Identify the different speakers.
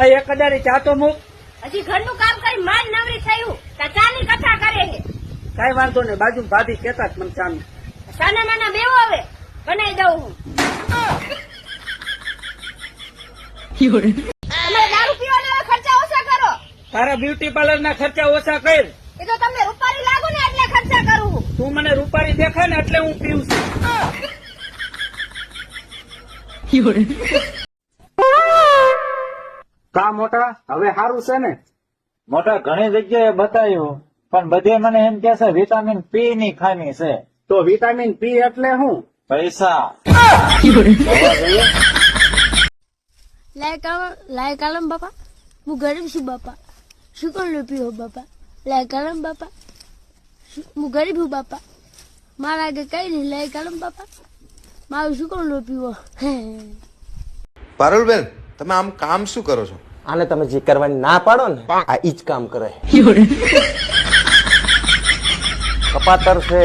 Speaker 1: આ એક ચા તો મૂક.
Speaker 2: હજી ઘરનું કામ કરી માન નવરી થયું તા ચાની કથા કરે છે.
Speaker 1: કઈ વાંધો નહીં બાજુ ભાભી કેતા જ મને ચાની.
Speaker 2: સાના નાના બેવો હવે. બનાવી દઉં હું. તમે દારૂ પીવાના ખર્ચા ઓછા કરો.
Speaker 1: તારા બ્યુટી પાર્લર ના ખર્ચા ઓછા કર.
Speaker 2: એ તો તમને રૂપારી લાગુ ને એટલે ખર્ચા કરું હું.
Speaker 1: તું મને રૂપારી દેખાય ને એટલે હું પીવું છું. કા મોટા? હવે સારું છે ને?
Speaker 3: મોટા ઘણી જગ્યાએ બતાવ્યું પણ બધે મને એમ કે છે વિટામિન પી ની ખામી છે.
Speaker 1: તો વિટામિન પી એટલે શું
Speaker 3: પૈસા.
Speaker 4: લાયક લાય બાપા. હું ગરીબ છું બાપા. શું કોણ હો બાપા? લાયક આલમ બાપા. હું ગરીબ છું બાપા. મારા આગળ કઈ નહીં લાય કાલમ બાપા. મારું શું કોણ રૂપિયો
Speaker 5: પારુલબેન તમે આમ કામ શું કરો છો?
Speaker 6: આને તમે જે કરવાની ના પાડો ને આ ઈ જ કામ કરે. કપાતર છે.